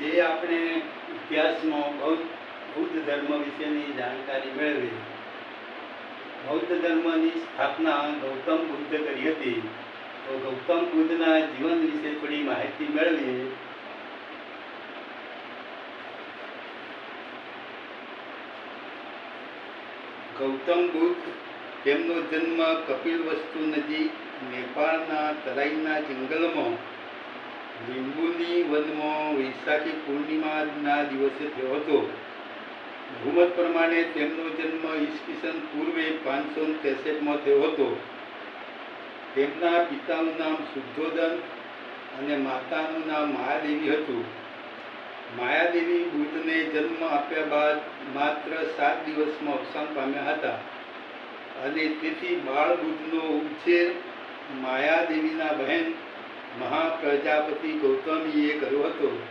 જે આપણે ઇતિહાસમાં બૌદ્ધ બૌદ્ધ ધર્મ વિશેની જાણકારી મેળવી. બૌદ્ધ ધર્મની સ્થાપના ગૌતમ બુદ્ધ કરી હતી. તો ગૌતમ બુદ્ધના જીવન વિશે થોડી માહિતી મેળવીએ. ગૌતમ બુદ્ધ તેમનો જન્મ કપિલ વસ્તુ નજીક નેપાળના તરાઈના જંગલમાં લીંબુની વનમાં વૈશાખી પૂર્ણિમાના દિવસે થયો હતો. ભૂમત પ્રમાણે તેમનો જન્મ ઈસવીસન પૂર્વે પાંચસો ત્રેસઠમાં થયો હતો. તેમના પિતાનું નામ શુદ્ધોદન અને માતાનું નામ મહાદેવી હતું. માયાદેવી બુદ્ધને જન્મ આપ્યા બાદ માત્ર સાત દિવસમાં અવસાન પામ્યા હતા. અને તેથી બાળ બુદ્ધનો ઉછેર માયાદેવીના બહેન મહાપ્રજાપતિ ગૌતમીએ કર્યો હતો.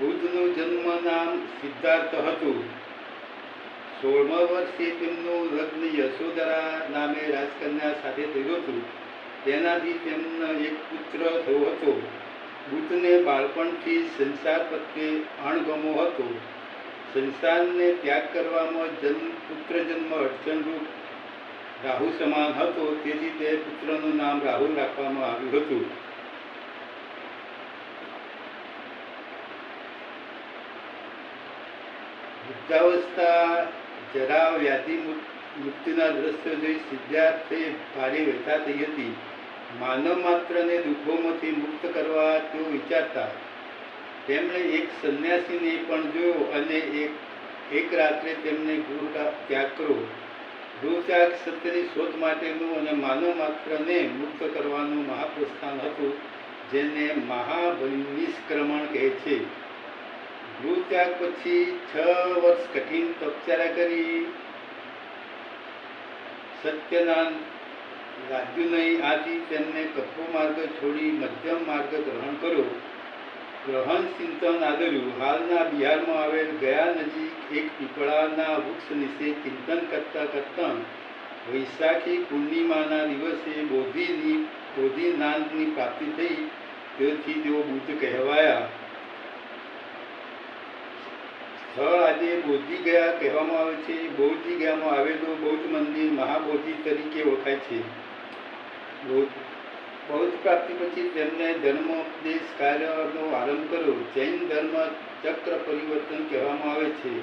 બુદ્ધનું જન્મ નામ સિદ્ધાર્થ હતું. સોળમા વર્ષે તેમનું લગ્ન યશોદરા નામે રાજકન્યા સાથે થયું હતું. તેનાથી તેમનો એક પુત્ર થયો હતો. બુદ્ધને બાળપણથી સંસાર પ્રત્યે અણગમો હતો. સંસારને ત્યાગ કરવામાં જન્મ પુત્ર જન્મ અડચણરૂપ રાહુ સમાન હતો. તેથી તે પુત્રનું નામ રાહુલ રાખવામાં આવ્યું હતું. વૃદ્ધાવસ્થા જરા વ્યાધિ મૃત્યુના દ્રશ્યો જોઈ સિદ્ધાર્થે ભારે વ્યથા થઈ હતી. માનવ માત્રને દુઃખોમાંથી મુક્ત કરવા તેઓ વિચારતા, તેમણે એક સંન્યાસીને પણ જોયો અને એક એક રાત્રે તેમને ગુરુ ત્યાગ કર્યો ગુરુત્યાગ સત્યની શોધ માટેનું અને માનવ માત્રને મુક્ત કરવાનું મહાપ્રસ્થાન હતું, જેને મહાનિષ્ક્રમણ કહે છે. ગૃહ પછી છ વર્ષ કઠિન તપસ્યા કરી. સત્યના રાજ્યું નહીં આથી તેમને કપો માર્ગ છોડી મધ્યમ માર્ગ ગ્રહણ કર્યો. ગ્રહણ ચિંતન આદર્યું. હાલના બિહારમાં આવેલ ગયા નજીક એક પીપળાના વૃક્ષ નીચે ચિંતન કરતા કરતા વૈશાખી પૂર્ણિમાના દિવસે બોધિની બોધિનાંદની પ્રાપ્તિ થઈ. તેથી તેઓ બુદ્ધ કહેવાયા. સ્થળ આજે બૌદ્ધિ ગયા કહેવામાં આવે છે. બૌદ્ધિ ગયામાં આવેલું બૌદ્ધ મંદિર મહાબોધિ તરીકે ઓળખાય છે. બૌદ્ધ પ્રાપ્તિ પછી તેમને ધર્મોપદેશ કાર્યનો આરંભ કર્યો. જૈન ધર્મ ચક્ર પરિવર્તન કહેવામાં આવે છે,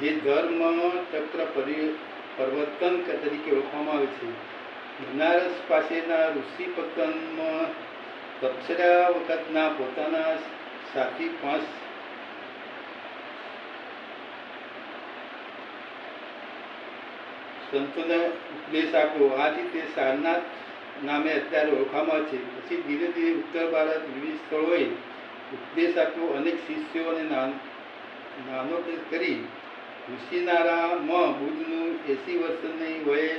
જે ધર્મ ચક્ર પરિ, પરિવર્તન તરીકે ઓળખવામાં આવે છે. બનારસ પાસેના ઋષિપતનમાં તપસ્યા વખતના પોતાના સાથી પાંચ સંતોને ઉપદેશ આપ્યો. આથી તે સારનાથ નામે અત્યારે ઓળખામાં છે. પછી ધીરે ધીરે ઉત્તર ભારત વિવિધ સ્થળોએ ઉપદેશ આપ્યો. અનેક શિષ્યોને નાનો કરી ઋષિનારામાં બુદ્ધનું એસી વર્ષની વયે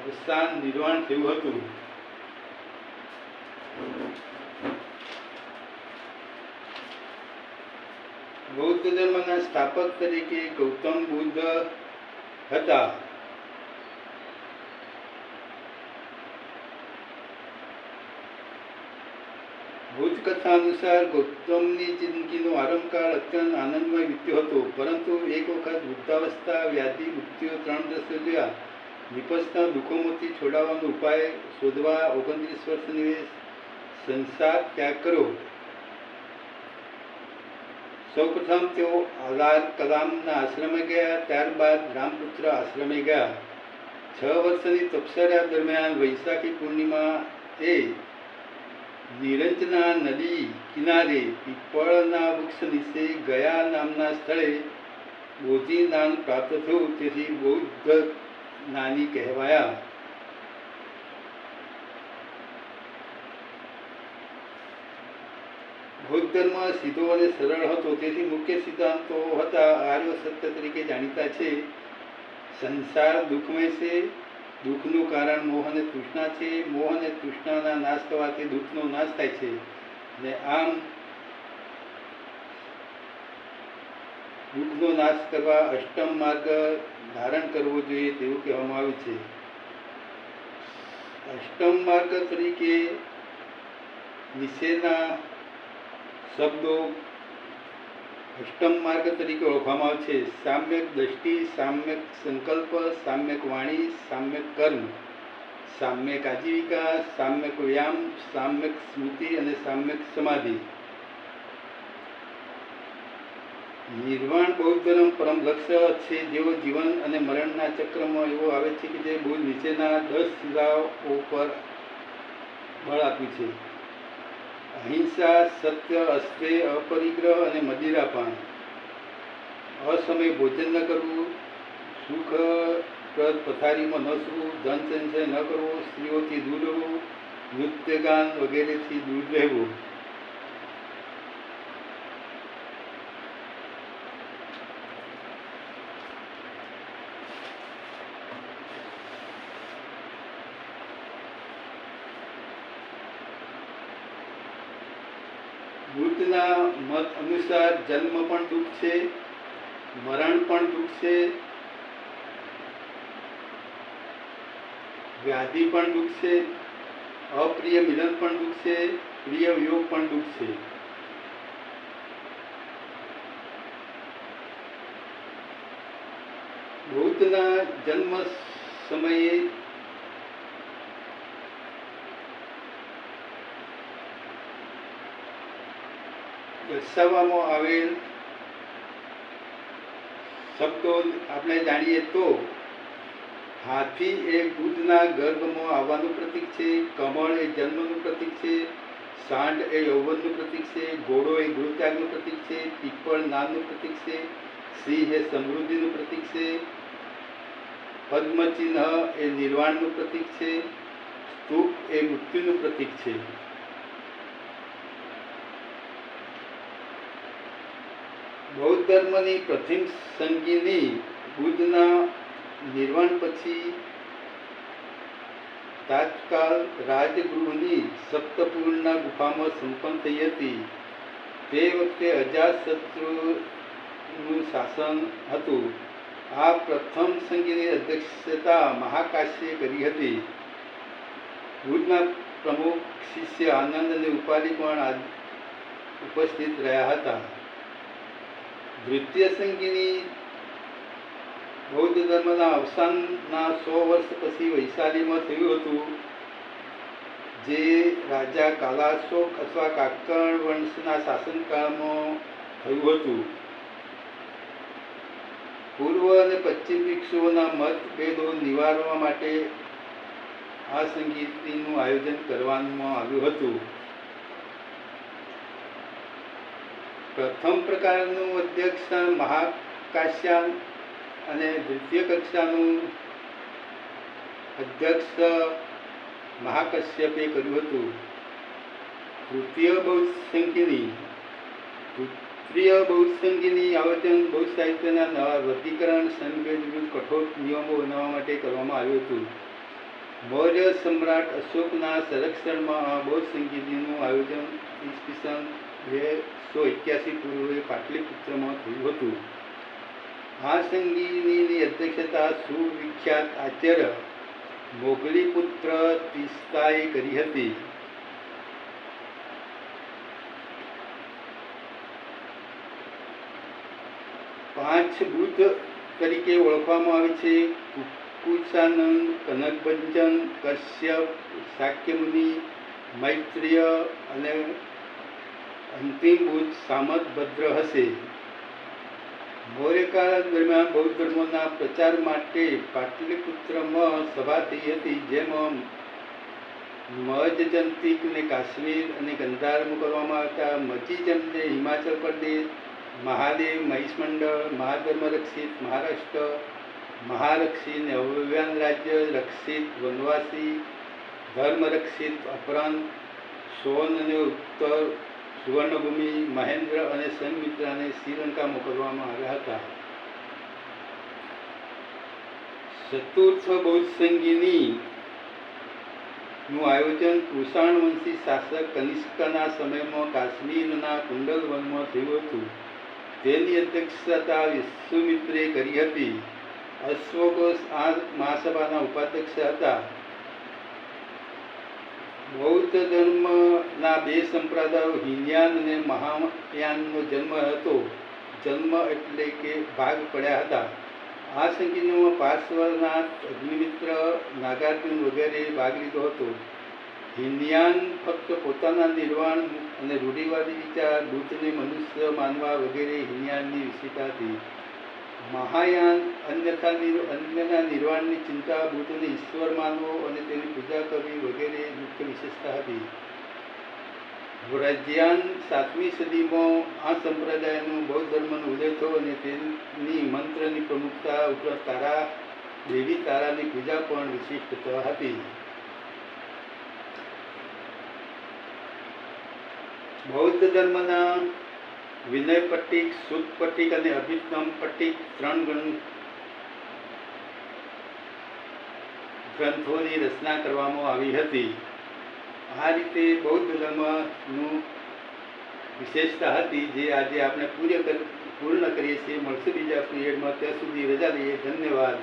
અવસાન નિર્વાણ થયું હતું. બૌદ્ધ ધર્મના સ્થાપક તરીકે ગૌતમ બુદ્ધ હતા. બુદ્ધ કથા અનુસાર ગૌતમની જિંદગીનો આરંભકાળ અત્યંત આનંદમય વીત્યો હતો, પરંતુ એક વખત વૃદ્ધાવસ્થા વ્યાધિ મૃત્યુ ત્રણ જોયા નિપજતા દુઃખોમાંથી છોડાવવાનો ઉપાય શોધવા ઓગણત્રીસ વર્ષની સંસાર ત્યાગ કર્યો. સૌપ્રથમ તેઓ આઝાદ કલામના આશ્રમે ગયા, ત્યારબાદ રામપુત્ર આશ્રમે ગયા. છ વર્ષની તપસર્યા દરમિયાન વૈશાખી પૂર્ણિમા એ નિરંજના નદી કિનારે પીપળના વૃક્ષ નીચે ગયા નામના સ્થળે બોધિ દાન પ્રાપ્ત થયું. તેથી બૌદ્ધ નાની કહેવાયા. ધર્મ સીધો અને સરળ હતો. તેથી મુખ્ય સિદ્ધાંતો હતા, આર્ય સત્ય તરીકે જાણીતા છે. સંસાર દુઃખમય છે, દુઃખનું કારણ મોહ અને તૃષ્ણા છે. મોહ અને તૃષ્ણાના નાશ થવાથી દુઃખનો નાશ થાય છે. ને આમ દુઃખનો નાશ કરવા અષ્ટમ માર્ગ ધારણ કરવો જોઈએ તેવું કહેવામાં આવે છે. અષ્ટમ માર્ગ તરીકે નીચેના શબ્દો અષ્ટમ માર્ગ તરીકે ઓળખવામાં આવે છે. સામ્યક દ્રષ્ટિ, સામ્યક સંકલ્પ, સામ્યક વાણી, સામ્યક કર્મ, સામ્યક આજીવિકા, સામ્યક વ્યાયામ, સામ્યક સ્મૃતિ અને સામ્યક સમાધિ. નિર્વાણ બૌદ્ધ ધર્મ પરમ લક્ષ્ય છે જેઓ જીવન અને મરણના ચક્રમાં એવો આવે છે કે જે બહુ નીચેના દસ શિલાઓ પર બળ આપ્યું છે. અહિંસા સત્ય અસ્ત્રે અપરિગ્રહ અને મદિરાપાન અસમય ભોજન ન કરવું સુખપ્રદ પથારીમાં ન સૂવું ધન સંચય ન કરવો, સ્ત્રીઓથી દૂર રહેવું નૃત્યગાન વગેરેથી દૂર રહેવું. બુદ્ધના મત અનુસાર જન્મ પણ દુઃખ છે, મરણ પણ દુઃખ છે, વ્યાધિ પણ દુઃખ છે, અપ્રિય મિલન પણ દુઃખ છે, પ્રિય વિયોગ પણ દુઃખ છે. બૌદ્ધના જન્મ સમયે દર્શાવવામાં આવેલ શબ્દો આપણે જાણીએ તો, હાથી એ બુદ્ધના ગર્ભમાં આવવાનું પ્રતીક છે, કમળ એ જન્મનું પ્રતીક છે સાંડ એ યૌવનનું પ્રતીક છે, ઘોડો એ ગૃહત્યાગનું પ્રતીક છે, પીપળ નાનનું પ્રતીક છે, સિંહ એ સમૃદ્ધિનું પ્રતીક છે, પદ્મચિહ્ન એ નિર્વાણનું પ્રતીક છે, સ્તૂપ એ મૃત્યુનું પ્રતીક છે. બૌદ્ધ ધર્મની પ્રથમ સંગીની બુદ્ધના નિર્વાણ પછી તાત્કાલ રાજગૃહની સપ્તપૂર્ણના ગુફામાં સંપન્ન થઈ હતી. તે વખતે અજાતશત્રુનું શાસન હતું. આ પ્રથમ સંગીની અધ્યક્ષતા મહાકાશ્યે કરી હતી. બુદ્ધના પ્રમુખ શિષ્ય આનંદ અને ઉપાધિ પણ ઉપસ્થિત રહ્યા હતા. દ્વિતીય સંગીની બૌદ્ધ ધર્મના અવસાનના સો વર્ષ પછી વૈશાલીમાં થયું હતું, જે રાજા કાલાશોક અથવા કાકણ વંશના શાસનકાળમાં થયું હતું. પૂર્વ અને પશ્ચિમ ભિક્ષુઓના મતભેદો નિવારવા માટે આ સંગીતનું આયોજન કરવામાં આવ્યું હતું. પ્રથમ પ્રકારનું અધ્યક્ષ મહાકાશ્યાન અને દ્વિતીય કક્ષાનું અધ્યક્ષ મહાકશ્યપે કર્યું હતું. તૃતીય બહુસંખ્યની તૃતીય બહુસંખ્યની આવર્તન બૌદ્ધ સાહિત્યના નવા વર્ગીકરણ સંવેદ વિરુદ્ધ કઠોર નિયમો બનાવવા માટે કરવામાં આવ્યું હતું. મૌર્ય સમ્રાટ અશોકના સંરક્ષણમાં આ સંગીતનું આયોજન, ઈસવીસન બેસો એક્યાસી પૂર્વે પાટલીપુત્રમાં થયું હતું. આ સંગીની અધ્યક્ષતા સુવિખ્યાત આચાર્ય મોગલીપુત્ર તિસ્તાએ કરી હતી. પાંચ બુદ્ધ તરીકે ઓળખવામાં આવે છે. કુકુચાનંદ કનકભંજન, કશ્યપ શાક્યમુનિ મૈત્રીય અને અંતિમ બુદ્ધ સામતભદ્ર હશે. મૌર્યકાળ દરમિયાન બૌદ્ધ ધર્મના પ્રચાર માટે પાટલીપુત્રમાં સભા થઈ હતી, જેમાં મજજંતિકને કાશ્મીર અને ગંધાર મોકલવામાં આવતા મચીચંદને હિમાચલ પ્રદેશ, મહાદેવ, મહિષમંડળ મહાધર્મ રક્ષિત મહારાષ્ટ્ર મહારક્ષી ને અવ્યાન રાજ્ય, રક્ષિત વનવાસી ધર્મ રક્ષિત અપરાંત, સોન અને ઉત્તર સુવર્ણભૂમિ મહેન્દ્ર અને સંમિત્રાને શ્રીલંકા મોકલવામાં આવ્યા હતા. ચતુર્થ બૌદ્ધનું આયોજન કૃષાણવંશી શાસક કનિષ્કના સમયમાં કાશ્મીરના કુંડલ વનમાં થયું હતું. તેની અધ્યક્ષતા વિશ્વમિત્રે કરી હતી. અશ્વઘોષ આ મહાસભાના ઉપાધ્યક્ષ હતા. બૌદ્ધ ધર્મના બે સંપ્રદાયો હિનયાન અને મહાયાનનો જન્મ હતો. જન્મ એટલે કે ભાગ પડ્યા હતા. આ સંગીતમાં પાર્શ્વનાથ, અગ્નિમિત્ર, નાગાર્જુન વગેરે ભાગ લીધો હતો. હિનયાન ફક્ત પોતાના નિર્વાણ અને રૂઢિવાદી વિચાર બુદ્ધને મનુષ્ય માનવા વગેરે હિનયાનની વિશેષતા હતી. મહાયાન અન્યથા અન્યના નિર્વાણની ચિંતા બુદ્ધને ઈશ્વર માનવો અને તેની પૂજા કરવી વગેરે મુખ્ય વિશેષતા હતી. વ્રજ્યાન સાતમી સદીમાં આ સંપ્રદાયનો બૌદ્ધ ધર્મનો ઉદય થયો અને તેની મંત્રની પ્રમુખતા ઉપરાંત તારા, દેવી તારાની પૂજા પણ વિશિષ્ટતા હતી. બૌદ્ધ ધર્મના વિનય પટ્ટિક સુત પટ્ટિક અને અભિતમ પટ્ટિક ત્રણ ગણ ગ્રંથોની રચના કરવામાં આવી હતી. આ રીતે બૌદ્ધ ધર્મનું વિશેષતા હતી જે આજે આપણે પૂર્ણ પૂર્ણ કરીએ છીએ. મળશે બીજા પીરિયડમાં ત્યાં સુધી રજા લઈએ ધન્યવાદ.